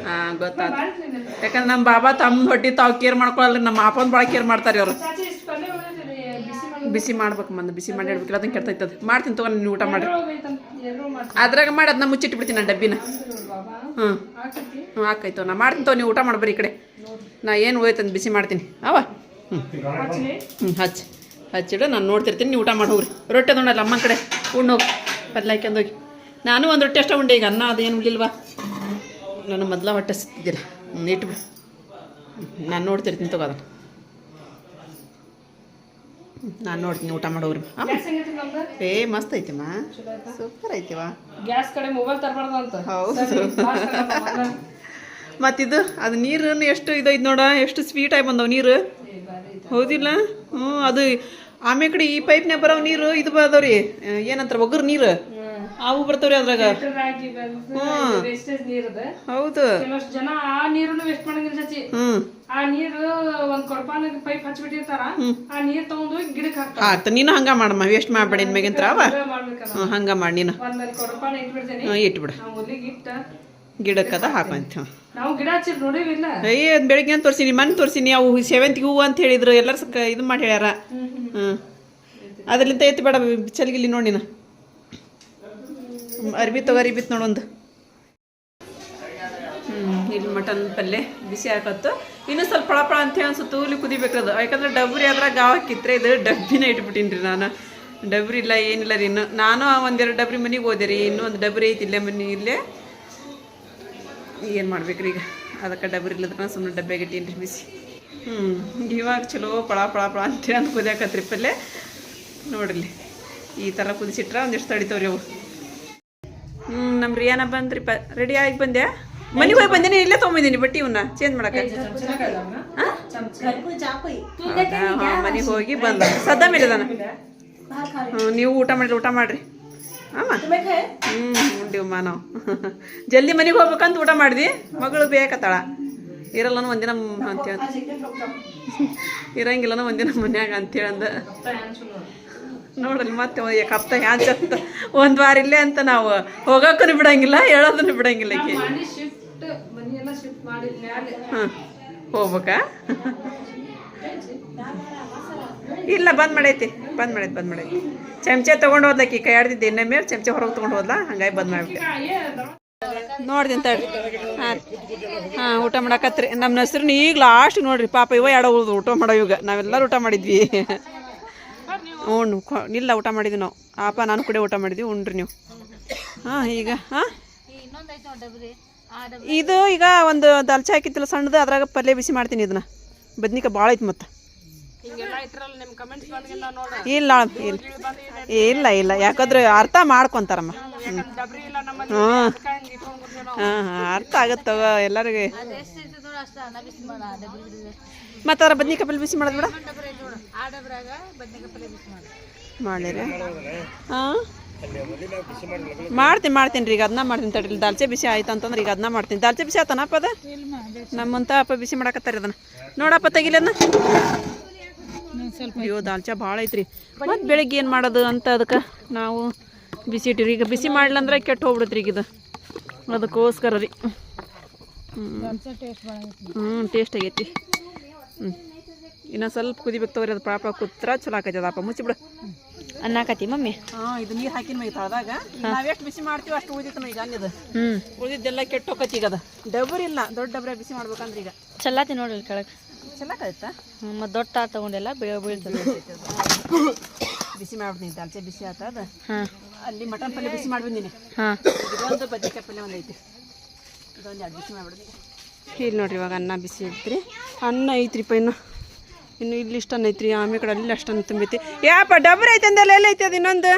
ಹಾಂ ಗೊತ್ತಾಯ್ತು ಯಾಕಂದ್ರೆ ನಮ್ಮ ಬಾಬಾ ತಮ್ಮ ಹೊಟ್ಟಿ ತಾವು ಕೇರ್ ಮಾಡ್ಕೊಳಲ್ರಿ ನಮ್ಮ ಅಪ್ಪನ ಭಾಳ ಕೇರ್ ಮಾಡ್ತಾರೆ ಅವರು ಚಾಚಿ ಇಷ್ಟು ಪಲ್ಯ ಉಳಿದಿದೆ ಬಿಸಿ ಮಾಡಿ ಬಿಸಿ ಮಾಡ್ಬೇಕು ಮಂದ ಬಿಸಿ ಮಾಡಿ ಇಡ್ಬೇಕಿಲ್ಲ ಅದನ್ನ ಕೆಡ್ತೈತದ ಮಾಡ್ತೀನಿ ತಗೋ ನೀವು ಊಟ ಮಾಡಿ ಅದ್ರಾಗ ಮಾಡಿ ಅದನ್ನ ಮುಚ್ಚಿಟ್ಬಿಡ್ತೀನಿ ನಾನು ಡಬ್ಬಿನ. ಬಾಬಾ ಹ್ಞೂ ಹ್ಞೂ ಆಕಾಯ್ತು ನಾ ಮಾಡ್ತೀನಿ ತಗೋ ನೀವು ಊಟ ಮಾಡ್ಬರಿ ಈ ಕಡೆ. ನಾ ಏನು ಹೋಯ್ತಂದು ಬಿಸಿ ಮಾಡ್ತೀನಿ. ಅವ? ಹ್ಞೂ ಹ್ಞೂ ಹಚ್ಚಿ. ಹಚ್ಚಿಡು ನಾನು ನೋಡ್ತಿರ್ತೀನಿ ನೀವು ಊಟ ಮಾಡಿ ಹೋಗ್ರಿ. ರೊಟ್ಟೆ ತೊಗೊಂಡಲ್ಲ ಅಮ್ಮನ ಕಡೆ. ಉಣ್ಣು ಹೋಗಿ. ಪಲ್ಯ ಹಾಕ್ಯಂದೋಗಿ ನಾನು ಒಂದು ರೊಟ್ಟಿ ಅಷ್ಟೇ ಉಂಡೆ ಈಗ ಅನ್ನ ಅದೇನು ಉಳಿಲ್ವಾ ನಾನು ಮೊದಲ ಹೊಟ್ಟೆ ಸಿಕ್ತಿದ್ದಿಲ್ಲ ಹ್ಞೂ ಇಟ್ಬಿಡು. ನಾನು ನೋಡ್ತಿರ್ತೀನಿ ತಗೋ ಅದನ್ನು. ನಾನು ನೋಡ್ತೀನಿ ಊಟ ಮಾಡೋರು ಏ ಮಸ್ತ್ ಐತಿಮ್ಮ. ಸೂಪರ್ ಐತಿವ ಗ್ಯಾಸ್ ಕಡೆ ಮೊಬೈಲ್ ತರಬಾರ್ದು ಅಂತ. ಹೌದು. ಮತ್ತಿದು ಅದು ನೀರು ಎಷ್ಟು ಇದೈತೆ ನೋಡ ಎಷ್ಟು ಸ್ವೀಟ್ ಆಗಿ ಬಂದವು ನೀರು? ಹೌದಿಲ್ಲ? ಹ್ಞೂ ಅದು ಆಮೇಲೆ ಕಡೆ ಈ ಪೈಪ್ನ್ಯಾಗ ಬರೋ ನೀರು ಇದು ಬರೋದವ್ರಿ. ಏನಂತಾರ ಒಗ್ಗರು ನೀರು? ಅವು ಬರ್ತಾವ್ರಿ ಅದ್ರಾಗ. ವೇಸ್ಟೇಜ್ ನೀರದ ಹೌದು. ಕೆಲವಷ್ಟು ಜನ ಆ ನೀರನ್ನು ವೇಸ್ಟ್ ಮಾಡಂಗಿಲ್ಲ ಚಾಚಿ ಆ ನೀರು ಒಂದ್ ಕೊಡಪಾನ ಪೈಪ್ ಹಚ್ಬಿಟ್ಟಿರ್ತಾರ ಆ ನೀರ್ ತಗೊಂಡೋಗಿ ಗಿಡಕ್ಕೆ ಹಾಕ್ತಾರ. ಆಯ್ತು ನೀನು ಹಂಗ ಮಾಡಮ್ಮ ವೇಸ್ಟ್ ಮಾಡಬೇಡಿ ಇನ್ಮೇಗಿಂತ್ರ ಅವ ಹಂಗ ಮಾಡಿ ನೀನು. ಒಂದ್ ಕೊಡಪಾನ ಇಟ್ಬಿಡ್ತೇನೆ. ಇಟ್ಬಿಡ. ಮೊದಲಿಗೆ ಇಟ್ಟ ಗಿಡಕ್ಕದ ಹಾಕಂತ ನಾವು ಗಿಡ ಹಚ್ಚಿರ್ ನೋಡಿವಿಲ್ಲ ಅಯ್ಯ ಬೆಳಿಗ್ಗೆ ಬೆಳಗ್ಗೆ ತೋರಿಸಿನಿ ಮನ್ ತೋರಿಸಿನಿ ಅವು ಸೇವಂತಿಗೆ ಹೂವು ಅಂತ ಹೇಳಿದ್ರು ಎಲ್ಲರೂ ಇದು ಮಾಡಿ ಹೇಳ್ಯಾರ ಹ್ಞೂ ಅದರಿಂದ ಎತ್ತಿ ಬೇಡ ಚಲ್ಗಿಲ್ಲಿ ನೋಡಿ ನೀನು. ಅರ್ಬಿ ತೊಗರಿ ಬಿತ್ತು ನೋಡೊಂದು ಹ್ಞೂ ಇಲ್ಲಿ ಮಟನ್ ಪಲ್ಯ ಬಿಸಿ ಹಾಕತ್ತು. ಇನ್ನು ಸ್ವಲ್ಪ ಪಳಪಳ ಅಂತ ಹೇಳಿ ಅನ್ಸುತ್ತೆ ತೂಲಿ ಕುದಿಬೇಕದು ಯಾಕಂದ್ರೆ ಡಬ್ರಿ ಆದ್ರೆ ಗಾವ ಹಾಕಿದ್ರೆ ಇದು ಡಬ್ಬಿನ ಇಟ್ಬಿಟ್ಟಿನಿ ರೀ ನಾನು. ಡಬ್ರಿ ಇಲ್ಲ, ಏನಿಲ್ಲ ರೀ ಇನ್ನು. ನಾನು ಒಂದೆರಡು ಡಬ್ರಿ ಮನೆಗೆ ಹೋದೆ ರೀ. ಇನ್ನೂ ಒಂದು ಡಬ್ರಿ ಐತಿ ಇಲ್ಲೇ ಮನೆ, ಇಲ್ಲೇ. ಏನು ಮಾಡ್ಬೇಕ್ರಿ ಈಗ? ಅದಕ್ಕೆ ಡಬ್ರಿ ನಾನು ಸುಮ್ಮನೆ ಡಬ್ಬೆ ಇಟ್ಟೀನಿ ರೀ ಬಿಸಿ. ಹ್ಞೂ ಇವಾಗ ಚಲೋ ಪಳ ಪಳ ಪಳ ಅಂತೇಳಿ ಅಂತ ಕುದಿಯಾಕತ್ರಿ ಪಲ್ಯ ನೋಡ್ರಿ, ಈ ಥರ ಕುದಿಸಿಟ್ರೆ ಒಂದಿಷ್ಟು ತಡಿತಾವ್ರಿ ಅವು. ಹ್ಞೂ ನಮ್ಮ ರಿಯಾನ ಬಂದ್ರಿ ಪ ರೆಡಿ ಆಗಿ ಬಂದೆ ಮನೆಗೆ ಹೋಗಿ ಬಂದೇನೆ ಇಲ್ಲೇ ತೊಗೊಂಬಂದೀನಿ ಬಟ್ಟಿ ಇವನ್ನ ಚೇಂಜ್ ಮಾಡಕ್ಕೆ. ಮನೆಗೆ ಹೋಗಿ ಬಂದ. ಸದ್ದ ಮೇಲೆ ಹ್ಞೂ ನೀವು ಊಟ ಮಾಡಿ ಊಟ ಮಾಡ್ರಿ. ಹ್ಮ್ ಹ್ಞೂ ಉಂಡಿವಮ್ಮ ನಾವು. ಜಲ್ದಿ ಮನೆಗೆ ಹೋಗ್ಬೇಕಂತ ಊಟ ಮಾಡಿದ್ವಿ ಮಗಳು ಬೇಕತ್ತಾಳ ಇರಲ್ಲನ ಒಂದಿನ ಅಂತೇಳಿ ಇರಂಗಿಲ್ಲನ ಒಂದಿನ ಮನ್ಯಾಗ ಅಂತೇಳಿ ಅಂದ. ನೋಡಲಿ ಮತ್ತೆ ಕಪ್ತ ಹ್ಯಾಂಚತ್ತ ಒಂದು ವಾರ ಇಲ್ಲೇ ಅಂತ ನಾವು ಹೋಗೋಕ್ಕೂ ಬಿಡಂಗಿಲ್ಲ ಹೇಳೋದನ್ನು ಬಿಡಂಗಿಲ್ಲ ಈಕಿ. ಹಾಂ ಹೋಗ್ಬೇಕಾ? ಇಲ್ಲ ಬಂದ್ ಮಾಡೈತಿ ಬಂದ್ ಮಾಡೈತಿ ಬಂದ್ ಮಾಡೈತಿ. ಚಮಚೆ ತೊಗೊಂಡು ಹೋದ್ಲಕ್ಕಿ ಕೈ ಇನ್ನ ಮೇಲೆ ಚಮಚೆ ಹೊರಗೆ ತಗೊಂಡು ಹೋದ್ಲಾ? ಹಂಗಾಗಿ ಬಂದ್ ಮಾಡ್ಬಿಟ್ಟೆ. ನೋಡ್ತೀನಿ ತಡ್ರಿ ಹಾಂ ಹಾಂ ಊಟ ಮಾಡಕತ್ರಿ. ನಮ್ಮ ಹೆಸ್ರನ್ನ ಈಗ ಲಾಸ್ಟ್ ನೋಡ್ರಿ ಪಾಪ ಇವ ಎರಡು ಉಳ್ದು ಊಟ ಮಾಡೋ ಇವಾಗ. ನಾವೆಲ್ಲರೂ ಊಟ ಮಾಡಿದ್ವಿ. ಹ್ಞೂ ಇಲ್ಲ, ಊಟ ಮಾಡಿದ್ವಿ ನಾವು. ಆಪ, ನಾನು ಕೂಡ ಊಟ ಮಾಡಿದ್ವಿ, ಉಂಡ್ರಿ ನೀವು. ಹಾಂ, ಈಗ, ಹಾಂ? ಇದು ಈಗ ಒಂದು ದಲ್ಚೆ ಹಾಕಿತ್ತಿಲ್ಲ ಸಣ್ಣದು, ಅದ್ರಾಗ ಪಲ್ಯ ಬಿಸಿ ಮಾಡ್ತೀನಿ ಇದನ್ನ. ಬದ್ನಿಕಾಯಿ ಭಾಳ ಐತಿ ಮತ್ತೆ. ಇಲ್ಲ ಇಲ್ಲ. ಇಲ್ಲ ಇಲ್ಲ. ಯಾಕಂದ್ರೆ ಅರ್ಥ ಮಾಡ್ಕೊಂತಾರಮ್ಮ. ಹ್ಞೂ ಹಾಂ. ಹಾಂ ಅರ್ಥ ಆಗತ್ತವ ಎಲ್ಲರಿಗೆ. ಮತ್ತು ಅದರ ಬದ್ನಿಕಾಯಿ ಪಲ್ಯ ಬಿಸಿ ಮಾಡೋದು ಬಿಡ. ಮಾಡ್ತೀನಿ ಮಾಡ್ತೀನಿ ರೀ. ಈಗ ಅದನ್ನ ಮಾಡ್ತೀನಿ ತಡ್ರಿ. ದಾಲ್ಚೆ ಬಿಸಿ ಆಯ್ತು ಅಂತಂದ್ರೆ ಈಗ ಅದನ್ನ ಮಾಡ್ತೀನಿ. ದಾಲ್ಚೆ ಬಿಸಿ ಆತನಪ್ಪ ಅದ? ನಮ್ಮಂತ ಅಪ್ಪ ಬಿಸಿ ಮಾಡಕತ್ತಾರ ಅದನ್ನ ನೋಡಪ್ಪ ತೆಗಿಲಿ ಅದನ್ನ ಅಯ್ಯೋ, ದಾಲ್ಚೆ ಭಾಳ ಐತ್ರಿ. ಮತ್ತು ಬೆಳಿಗ್ಗೆ ಏನು ಮಾಡೋದು ಅಂತ ಅದಕ್ಕೆ ನಾವು ಬಿಸಿ ಇಟ್ಟಿರಿ ಈಗ ಬಿಸಿ ಮಾಡ್ಲಂದ್ರೆ ಕೆಟ್ಟು ಹೋಗ್ಬಿಡುತ್ತೆ ಈಗ ಇದು. ಅದಕ್ಕೋಸ್ಕರ ರೀ. ಹ್ಞೂ ಟೇಸ್ಟ್ ಆಗೈತಿ. ಹ್ಞೂ ಇನ್ನೂ ಸ್ವಲ್ಪ ಕುದಿಬೇಕು ತಗೋರಿ ಅದು ಪಾಪ ಕುತ್ರ ಚಲೋ ಆಕೈತಿ ಅದಪ್ಪ ಮುಚ್ಚಿಬಿಡು. ಅನ್ನಾಕತಿ ಮಮ್ಮಿ? ಹಾಂ ಇದು ನೀರು ಹಾಕಿನ ಮೈ ತಳದಾಗ ನಾವೆಷ್ಟು ಬಿಸಿ ಮಾಡ್ತೀವಿ ಅಷ್ಟು ಉಳಿದಿತ್ತು ಈಗ ಅನ್ನಿದು ಹ್ಞೂ ಉಳಿದಿದ್ದೆಲ್ಲ ಕೆಟ್ಟು ಹೋಗತ್ತೀಗ ಈಗ ಅದು. ಡಬರ್ ಇಲ್ಲ ದೊಡ್ಡ ಡಬ್ರೆ ಬಿಸಿ ಮಾಡ್ಬೇಕಂದ್ರೆ ಈಗ. ಚಲ್ಲಾತಿ ನೋಡಿರಿ ಕೆಳಗೆ. ಚೆನ್ನಾಗೈತಾ ಮತ್ತು ದೊಡ್ಡ ತಗೊಂಡೆಲ್ಲ ಬೀಳ ಬೀಳ್ತದೆ ಬಿಸಿ ಮಾಡ್ಬಿಡ್ತೀನಿ ದಾಲ್ಚೆ ಬಿಸಿ ಆತದ ಹಾಂ. ಅಲ್ಲಿ ಮಟನ್ ಪಲ್ಯ ಬಿಸಿ ಮಾಡ್ಬಂದಿನಿ ಹಾಂ. ಇದೊಂದು ಬದ್ನಿಕಾಯಿ ಪಲ್ಯ ಒಂದು ಐತಿ ಇದೊಂದು ಎರಡು ಬಿಸಿ ಮಾಡ್ಬಿಡ್ತೀನಿ. ಇಲ್ಲಿ ನೋಡ್ರಿ ಇವಾಗ ಅನ್ನ ಬಿಸಿ ಇಡ್ತೀರಿ ಅನ್ನ ಐತ್ರಿಪ್ಪ ಇನ್ನು. ಇನ್ನು ಇಲ್ಲಿ ಇಷ್ಟನ್ನ ಐತ್ರಿ. ಆಮೇಲೆ ಕಡೆ ಅಲ್ಲಿ ಅಷ್ಟನ್ನು ತುಂಬೈತಿ. ಯಾಪ, ಡಬ್ರಿ ಐತೆ ಅಂದಲ್ಲ ಎಲ್ಲ ಐತೆ ಅದು ಇನ್ನೊಂದು?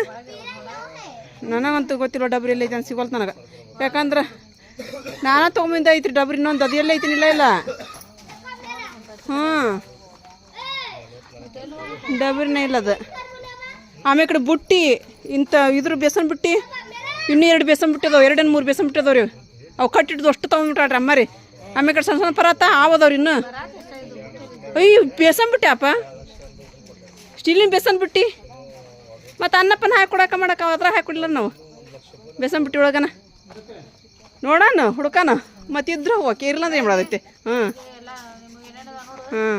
ನನಗಂತೂ ಗೊತ್ತಿಲ್ಲ ಡಬ್ರಿ ಎಲ್ಲ ಐತೆ ಅಂತ ಸಿಗೋಲ್ತು ನನಗೆ. ಯಾಕಂದ್ರೆ ನಾನು ತೊಗೊಂಬಿಂದ ಐತ್ರಿ ಡಬ್ರಿ ಇನ್ನೊಂದು. ಅದು ಎಲ್ಲ ಐತಿನಿಲ್ಲ ಇಲ್ಲ. ಹ್ಞೂ ಡಬ್ರಿನೇ ಇಲ್ಲ ಅದು. ಆಮೇಲೆ ಕಡೆ ಬುಟ್ಟಿ, ಇಂಥ ಇದ್ರ ಬೇಸನ್ ಬುಟ್ಟಿ, ಇನ್ನೂ ಎರಡು ಬೇಸನ್ ಬಿಟ್ಟಿದಾವೆ ಎರಡನ್ನು ಎರಡೇನು ಮೂರು ಬೇಸನ್ ಬಿಟ್ಟಿದಾವೆ ರೀ. ಅವು ಕಟ್ಟಿಡ್ದು ಅಷ್ಟು ತೊಗೊಂಡ್ಬಿಟ್ಟಾಡ್ರಿ ಅಮ್ಮ ರೀ ಆಮೇಲೆ ಕಡೆ ಸಣ್ಣ ಸಣ್ಣ ಪರಾತ ಆವದವ್ರಿ ಇನ್ನು. ಅಯ್ಯೋ ಬೇಸನ್ ಸ್ಟೀಲಿನ ಬೇಸನ್ ಬಿಟ್ಟು ಮತ್ತು ಅನ್ನಪ್ಪನ ಹಾಕಿ ಕೊಡಕ ಮಾಡಕ ಅದ್ರಾಗ ಹಾಕೊಡಿಲ್ಲ ನಾವು. ಬೇಸನ್ ಬಿಟ್ಟು ಒಳಗನ. ನೋಡೋಣ ಹುಡ್ಕಾನ. ಮತ್ತು ಇದ್ರೆ ಓಕೆ ಇರಲ್ಲ ಅಂದ್ರೆ ಏನು ಮಾಡೋದೈತೆ? ಹಾಂ ಹಾಂ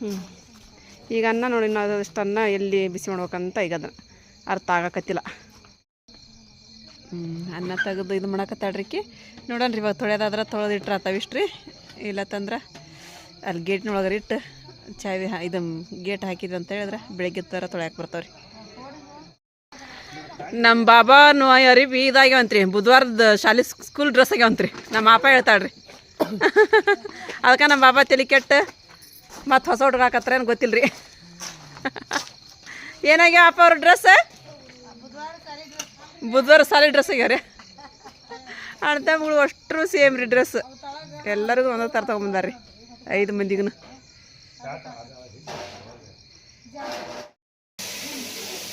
ಹ್ಞೂ ಈಗ ಅನ್ನ ನೋಡಿ ನಾವು ಅದಷ್ಟು ಅನ್ನ ಎಲ್ಲಿ ಬಿಸಿ ಮಾಡ್ಬೇಕಂತ ಈಗ ಅದನ್ನು ಅರ್ಥ ಆಗಕತ್ತಿಲ್ಲ. ಹ್ಞೂ ಅನ್ನ ತೆಗೆದು ಇದು ಮಾಡಕತ್ತಾಡ್ರಿಕಿ ನೋಡೋಣ ಇವಾಗ ತೊಳೆದಾದ್ರೆ ತೊಳೆದಿಟ್ರೆ ಆತಾವಿಷ್ಟು ರೀ ಇಲ್ಲತ್ತಂದ್ರೆ ಅಲ್ಲಿ ಗೇಟ್ನೊಳಗೆ ಇಟ್ಟು ಚಾವಿ ಇದು ಗೇಟ್ ಹಾಕಿದ್ರು ಅಂತ ಹೇಳಿದ್ರೆ ಬೆಳಗ್ಗೆ ಥರ ತೊಳೆಯಕ್ಕೆ ಬರ್ತಾವ್ರಿ. ನಮ್ಮ ಬಾಬಾನು ಅರಿವಿ ಇದಾಗ್ಯಾವಂತ್ರಿ ಬುಧವಾರದ ಶಾಲೆ ಸ್ಕೂಲ್ ಡ್ರೆಸ್ ಆಗ್ಯಾವಂತ್ರಿ. ನಮ್ಮ ಅಪ್ಪ ಹೇಳ್ತಾಳ್ರಿ. ಅದಕ್ಕೆ ನಮ್ಮ ಬಾಬಾ ತಲೆ ಕೆಟ್ಟು ಮತ್ತು ಹೊಸ ಹುಡುಗ ಹಾಕತ್ರೇನು ಗೊತ್ತಿಲ್ಲ ರೀ ಏನಾಗ್ಯಾವ ಅಪ್ಪ ಅವ್ರ ಡ್ರೆಸ್? ಬುಧವಾರ ಸಾಲಿ ಡ್ರೆಸ್ ಆಗ್ಯಾವ್ರಿ ಅಣ್ತಮ್ಮಗಳು ಅಷ್ಟರು ಸೇಮ್ ರೀ ಡ್ರೆಸ್ ಎಲ್ಲರಿಗೂ ಒಂದೇ ಥರ ತೊಗೊಂಬಂದಾರ ರೀ ಐದು ಮಂದಿಗೂ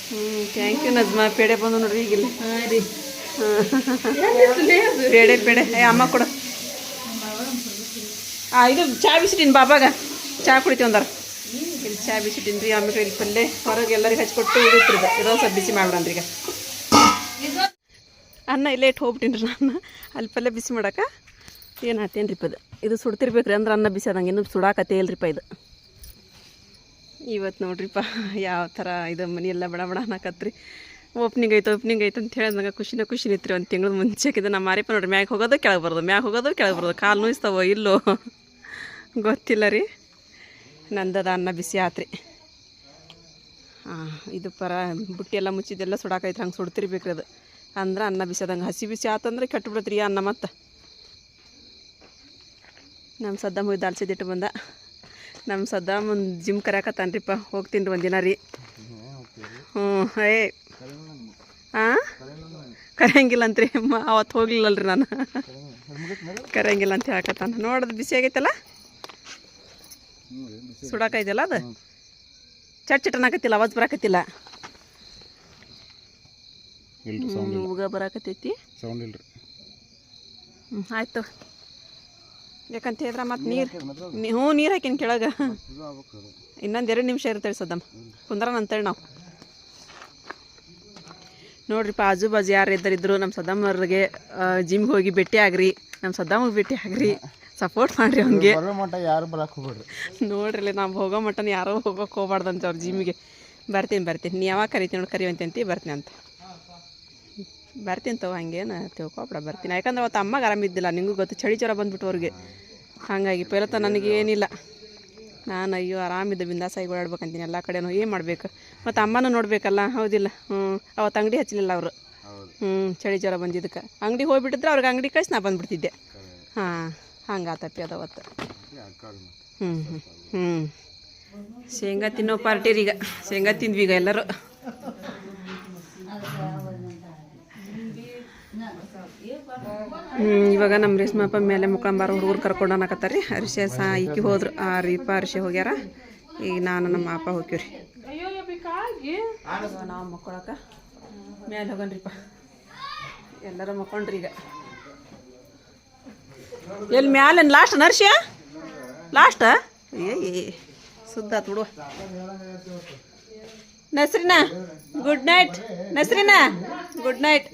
ಹ್ಞೂ ಥ್ಯಾಂಕ್ ಯು ನಜ್ಮಾ. ಪೇಡೆ ಬಂದು ನೋಡ್ರಿ ಈಗಿಲ್ಲ. ಹಾಂ ರೀ. ಪೇಡೆ ಪೇಡೆ. ಏ ಅಮ್ಮ ಕೊಡು. ಆ ಇದು ಚಾ ಬಿಸಿಟ್ಟಿನಿ ಬಾಬಾಗ. ಚಾ ಕುಡಿತೀವಿ ಅಂದಾರ. ಇಲ್ಲಿ ಚಾ ಬಿಸಿಟ್ಟಿನಿ ರೀ ಆಮೇಲೆ ಇಲ್ಲಿ ಪಲ್ಲೆ. ಹೊರಗೆ ಎಲ್ಲರಿಗೆ ಹಚ್ಕೊಟ್ಟು ಉಳಿತ್ರಿ ಇದು ಇದೊಂದು ಸ್ವಲ್ಪ ಬಿಸಿ ಮಾಡ್ಬಿಡನ್ರಿ ಈಗ. ಅನ್ನ ಇಟ್ಟು ಹೋಗ್ಬಿಟ್ಟಿನಿ ರೀ ಅನ್ನ ಅಲ್ಲಿ ಪಲ್ಯ ಬಿಸಿ ಮಾಡೋಕೆ? ಏನು ಹಾಕ್ತೇನೆ ರೀ ಇದು ಸುಡ್ತಿರ್ಬೇಕು ರೀ ಅಂದ್ರೆ ಅನ್ನ ಬಿಸಿ ಆದಂಗೆ. ಇನ್ನೂ ಸುಡಾಕತ್ತೇ ಇಲ್ರಿಪ್ಪ ಇದು. ಇವತ್ತು ನೋಡ್ರಿಪ್ಪ ಯಾವ ಥರ ಇದು ಮನೆಯೆಲ್ಲ ಬಡ ಬಡ ಅನ್ನಕತ್ರಿ. ಓಪ್ನಿಂಗ್ ಐತೆ ಓಪ್ನಿಂಗ್ ಐತೆ ಅಂತ ಹೇಳಿ ನಂಗೆ ಖುಷಿ ನಿತ್ರಿ ಒಂದು ತಿಂಗಳು ಇದು ನಮ್ಮ ಮಾರಿಪ್ಪ ನೋಡ್ರಿ. ಮ್ಯಾಗ ಹೋಗೋದು ಕೆಳಗೆ ಬರೋದು, ಮ್ಯಾಗ ಹೋಗೋದು ಕೆಳಗೆ ಬರೋದು. ಕಾಲು ನೋಯಿಸ್ತಾವೋ ಇಲ್ಲೋ? ಗೊತ್ತಿಲ್ಲ ರೀ. ನಂದದ ಅನ್ನ ಬಿಸಿ ಆತ್ರಿ. ಹಾಂ ಇದು ಪರ ಬುಟ್ಟಿ ಎಲ್ಲ ಮುಚ್ಚಿದ್ದೆಲ್ಲ ಸುಡಾಕೈತೆ ಹಂಗೆ ಸುಡ್ತಿರ್ಬೇಕ್ರಿ ಅದು. ಅಂದ್ರೆ ಅನ್ನ ಬಿಸಿದಂಗೆ. ಹಸಿ ಬಿಸಿ ಆತಂದ್ರೆ ಕೆಟ್ಟು ಬಿಡತ್ರಿ ಅನ್ನ ಮತ್ತೆ. ನಮ್ಮ ಸದ್ದ ಹೋಗಿ ದಾಲ್ಸಿದಿಟ್ಟು ಬಂದ. ನಮ್ಮ ಸದ್ದಾಮ್ ಒಂದು ಜಿಮ್ ಕರ್ಯಾಕತ್ತಾನ್ರಿಪ್ಪ. ಹೋಗ್ತೀನಿ ರೀ ಒಂದಿನ ರೀ. ಹ್ಞೂ ಏ. ಹಾಂ ಕರೆಯಂಗಿಲ್ಲ ಅಂತ್ರಿ ರೀ ಅವತ್ತು ಹೋಗ್ಲಿಲ್ಲಲ್ರಿ ನಾನು. ಕರೆಯಂಗಿಲ್ಲ ಅಂತ ಹೇಳಕತ್ತಾನ ನೋಡೋದು ಬಿಸಿ ಆಗೈತಲ್ಲ? ಸುಡಾಕೈತಲ್ಲ ಅದು? ಚಟ್ ಚಟ್ ಅನ್ನಕತ್ತಿಲ್ಲ ಅವಾಜ್ ಬರಾಕತ್ತಿಲ್ಲ. ಉಗ ಬರಾಕತ್ತೈತಿ? ಸೌಂಡ್ ಇಲ್ರಿ. ಹ್ಞೂ ಆಯ್ತು ಯಾಕಂತ ಹೇಳಿದ್ರೆ ಮತ್ತೆ ನೀರು ಹ್ಞೂ ನೀರು ಹಾಕಿನ ಕೆಳಗೆ. ಇನ್ನೊಂದು ಎರಡು ನಿಮಿಷ ಇರ್ತೇವೆ ಸದಮ್ಮ ಕುಂದ್ರನ ಅಂತೇಳಿ ನಾವು. ನೋಡ್ರಿಪ್ಪ ಆಜು ಬಾಜು ಯಾರು ಇದ್ದರಿದ್ರು ನಮ್ಮ ಅವ್ರಿಗೆ ಜಿಮ್ಗೆ ಹೋಗಿ ಭೇಟಿ ಆಗ್ರಿ. ನಮ್ಮ ಸದ್ದಮ್ಮಗೆ ಭೇಟಿ ಆಗ್ರಿ. ಸಪೋರ್ಟ್ ಮಾಡ್ರಿ ಅವ್ನಿಗೆ. ಯಾರು ಬರಕ್ಕೆ ಹೋಗ್ಬೇಡ್ರಿ. ನೋಡ್ರಿ ನಾವು ಹೋಗೋ ಮಟ್ಟನ ಯಾರೋ ಹೋಗೋಕೆ ಹೋಗ್ಬಾರ್ದಂತ ಅವ್ರು ಜಿಮ್ಗೆ ಬರ್ತೀನಿ ಬರ್ತೀನಿ. ನೀ ಯಾವಾಗ ಕರಿತೀನಿ ನೋಡಿ ಕರಿವಂತಿ ಬರ್ತೀನಿ ಅಂತ. ಬರ್ತೀನಿ ತಗೋ ಹಂಗೇನು ತಿಳ್ಕೊಬೇಡ ಬರ್ತೀನಿ. ಯಾಕಂದ್ರೆ ಅವತ್ತು ಅಮ್ಮಗೆ ಆರಾಮಿದ್ದಿಲ್ಲ ನಿಂಗೂ ಗೊತ್ತು ಚಳಿ ಜ್ವರ ಬಂದ್ಬಿಟ್ಟು ಅವ್ರಿಗೆ. ಹಾಗಾಗಿ ಪೈಲತ್ತ ನನಗೆ ಏನಿಲ್ಲ. ನಾನು ಅಯ್ಯೋ ಆರಾಮಿದ್ದೆ ಬಿಂದಾಸಾಗಿ ಓಡಾಡ್ಬೇಕಂತೀನಿ ಎಲ್ಲ ಕಡೆನೂ ಏನು ಮಾಡಬೇಕು? ಮತ್ತು ಅಮ್ಮನೂ ನೋಡಬೇಕಲ್ಲ ಹೌದಿಲ್ಲ. ಹ್ಞೂ ಅವತ್ತು ಅಂಗಡಿ ಹಚ್ಚಲಿಲ್ಲ ಅವರು. ಹ್ಞೂ ಚಳಿ ಜ್ವರ ಬಂದಿದ್ದಕ್ಕೆ. ಅಂಗಡಿ ಹೋಗಿಬಿಟ್ಟಿದ್ರೆ ಅವ್ರಿಗೆ ಅಂಗಡಿ ಕಳಿಸಿ ನಾ ಬಂದುಬಿಡ್ತಿದ್ದೆ. ಹಾಂ ಹಂಗೆ ತಪ್ಪಿ ಅದು ಅವತ್ತು. ಹ್ಞೂ ಹ್ಞೂ ಹ್ಞೂ ಶೇಂಗಾ ತಿನ್ನೋ ಪಾರ್ಟಿ ಈಗ. ಶೇಂಗಾ ತಿಂದ್ವಿ ಈಗ ಎಲ್ಲರೂ ಹ್ಮ್, ಇವಾಗ ನಮ್ಮ ರೇಷ್ಮಪ್ಪ ಮೇಲೆ ಮುಖಾಂಬಾರ, ಹುಡುಗರು ಕರ್ಕೊಂಡು ಅನ್ನಕತ್ತಾರ ರೀ ಅರಿಶೆ ಸಾ ಈಕಿ ಹೋದ್ರು. ಆ ರೀಪ ಅರಿಶೆ ಹೋಗ್ಯಾರ. ಈಗ ನಾನು ನಮ್ಮ ಅಪ್ಪ ಹೋಗ್ತೀವ್ರಿ ನಾವು ಮಕ್ಕೊಳಕ ಮೇಲೆ ಹೋಗನ್ರಿಪ್ಪ ಎಲ್ಲರೂ ಮಕ್ಕೊಂಡ್ರಿ ಈಗ. ಎಲ್ಲಿ ಮ್ಯಾಲೆ ಲಾಸ್ಟ್ ನರ್ಷ ಲಾಸ್ಟ್ ಏ ಸುದ್ದ ಆತ್ ಬಿಡುವ ನಸ್ರಿನಾ? Good night ನಸ್ರಿನಾ? ಗುಡ್ ನೈಟ್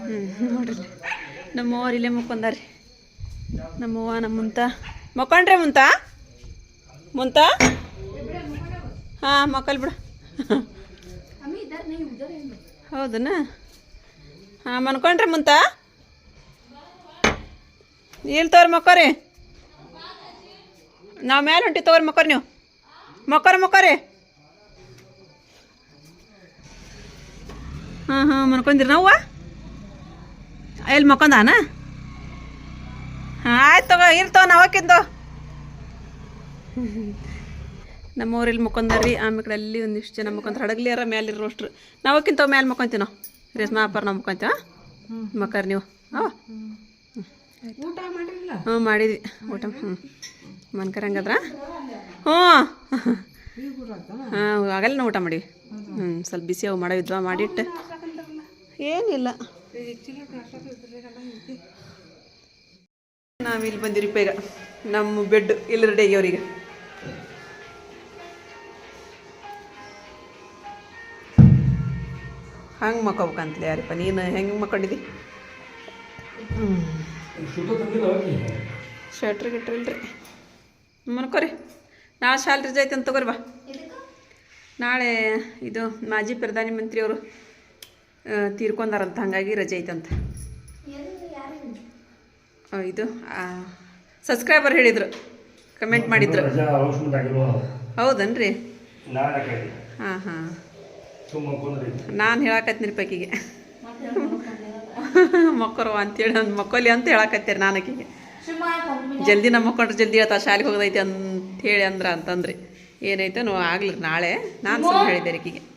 ಹ್ಞೂ ನೋಡ್ರಿ. ನಮ್ಮವ್ರು ಇಲ್ಲೇ ಮುಕ್ಕೊಂದಾರಿ ನಮ್ಮವ್ವ ನಮ್ಮ ಮುಂತ. ಮಕ್ಕೊಂಡ್ರೆ ಮುಂತ? ಮುಂತ? ಹಾಂ ಮಕ್ಕಲ್ ಬಿಡ. ಹೌದನ? ಹಾಂ ಮನ್ಕೊಂಡ್ರೆ ಮುಂತ? ಇಲ್ಲಿ ತೋರ್ ಮಕ್ಕೋರಿ? ನಾವು ಮೇಲೆ ಹೊಂಟಿ ತಗೋರಿ ಮಕ್ಕೋರಿ ನೀವು. ಮಕ್ಕೋರಿ ಮಕ್ಕೋರಿ? ಹಾಂ ಹಾಂ ಮನ್ಕೊಂದಿರಿ ನಾವು ಎಲ್ಲಿ ಮಕ್ಕೊಂದಾನ ಹಾಂ, ಆಯ್ತು ತಗೋ ಇರ್ತವ ನಾವು ಹಾಕಿಂದು ನಮ್ಮವ್ರು ಮುಕ್ಕೊಂದಾರ್ರಿ ಆಮೇಲೆ ಕಡೆ ಅಲ್ಲಿ ಒಂದಿಷ್ಟು ಜನ ಮುಕ್ಕೊಂತಾರೆ ಹಡಗ್ಲಿಯಾರ ಮೇಲೆ ಇರೋಷ್ಟ್ರು ನಾವು ಹೋಗಿಂತವ ಮೇಲೆ ಮುಕ್ಕೊಂತೀವಿ ನಾವು. ರೇಷ್ಮಾ ಅಪ್ಪಾರ ನಾವು ಮುಕ್ಕೊಂತೀವ ಮಕ್ಕಾರ ನೀವು. ಅವ ಹ್ಞೂ ಮಾಡಿದ್ವಿ. ಊಟ ಹ್ಞೂ ಮನ್ಕರ್ ಹಂಗದ್ರ? ಹ್ಞೂ. ಹಾಂ ಆಗಲ್ಲ ನಾವು ಊಟ ಮಾಡಿವಿ. ಹ್ಞೂ ಸ್ವಲ್ಪ ಬಿಸಿ ಅವು ಮಾಡಿದ್ವಾ ಮಾಡಿಟ್ಟು. ಏನಿಲ್ಲ. ನಾವಿಲ್ಲಿ ಬಂದಿರಿ ಈಗ ನಮ್ಮ ಬೆಡ್ ಇಲ್ಲಿ ರೆಡಿ ಆಗ್ಯಾವ್ರೀಗ ಹಂಗೆ ಮಕ್ಕೋಬೇಕಂತಲೇ ಯಾರಪ್ಪ ನೀನು ಹೆಂಗೆ ಮಕ್ಕೊಂಡಿದ್ದಿ? ಶರ್ಟ್ರ್ ಗಿಟ್ರ್ ಇಲ್ರಿ. ಮನ್ಕೋರಿ ನಾ ಶಾಲೆ ರಜೆ ಐತೆ ಅಂತ ತಗೋರಿ ಬಾ. ನಾಳೆ ಇದು ಮಾಜಿ ಪ್ರಧಾನಿ ಮಂತ್ರಿಯವರು. ತೀರ್ಕೊಂಡಾರಂತ. ಹಾಗಾಗಿ ರಜೆ ಐತಂತ. ಆ, ಇದು ಸಬ್ಸ್ಕ್ರೈಬರ್ ಹೇಳಿದ್ರು. ಕಮೆಂಟ್ ಮಾಡಿದ್ರು. ಹೌದನ್ರಿ? ಹಾಂ ಹಾಂ. ನಾನು ಹೇಳಕತ್ತೀನಿ ಪೈಕಿಗೆ ಮಕ್ಕರು ಅಂತೇಳಿ ನನ್ನ ಮಕ್ಕೋಲಿ ಅಂತ ಹೇಳಕತ್ತೀರಿ ನಾನು ಆಕಿಗೆ. ಜಲ್ದಿ ನಮ್ಮ ಮಕ್ಕೊಂಡ್ರೆ ಜಲ್ದಿ ಹೇಳ್ತಾ ಶಾಲೆಗೆ ಹೋಗೋದೈತೆ ಅಂತ ಹೇಳಿ ಅಂದ್ರ ಅಂತಂದ್ರಿ. ಏನೈತೆ ನೋ ಆಗ್ಲಿ ನಾಳೆ ನಾನು ಸುಮ್ಮನೆ ಹೇಳಿದ್ದೆ ಆಕಿಗೆ.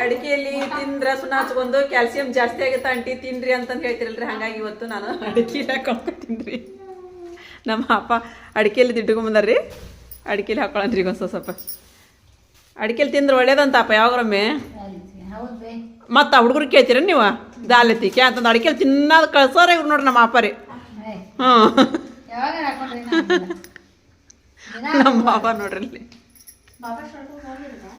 ಅಡಿಕೆಯಲ್ಲಿ ತಿಂದ್ರ ಸುನಾಚ್ಕೊಂಡು ಕ್ಯಾಲ್ಸಿಯಂ ಜಾಸ್ತಿ ಆಗುತ್ತೆ ಅಂಟಿ ತಿನ್ರಿ ಅಂತಂದು ಹೇಳ್ತಿರಲ್ರಿ ಹಂಗಾಗಿ ಇವತ್ತು ನಾನು ಅಡಿಕೆ ಹಾಕೊಂಡು ತಿನ್ರಿ ನಮ್ಮ ಅಪ್ಪ ಅಡಿಕೆಯಲ್ಲಿ ತಿಟ್ಕೊಂಬಂದಾರ್ರಿ ಅಡಿಕೆಲಿ ಹಾಕೊಳನ್ರಿ ಈಗ ಒಂದು ಸ್ವಲ್ಪ ಅಡಿಕೆಲಿ ತಿಂದ್ರೆ ಒಳ್ಳೇದಂತಪ್ಪ ಯಾವಾಗ್ರೊಮ್ಮೆ? ಮತ್ತು ಹುಡುಗರು ಕೇಳ್ತೀರ ನೀವು? ಎತ್ತಿ ಕ್ಯಾ ಅಂತಂದು ಅಡಿಕೆಲಿ ತಿನ್ನೋದು ಕಳ್ಸೋರೆ ಇವ್ರು ನೋಡ್ರಿ ನಮ್ಮ ಅಪ್ಪ ರೀ ಹ್ಞೂ ನಮ್ಮ ಬಾಬಾ ನೋಡ್ರಿ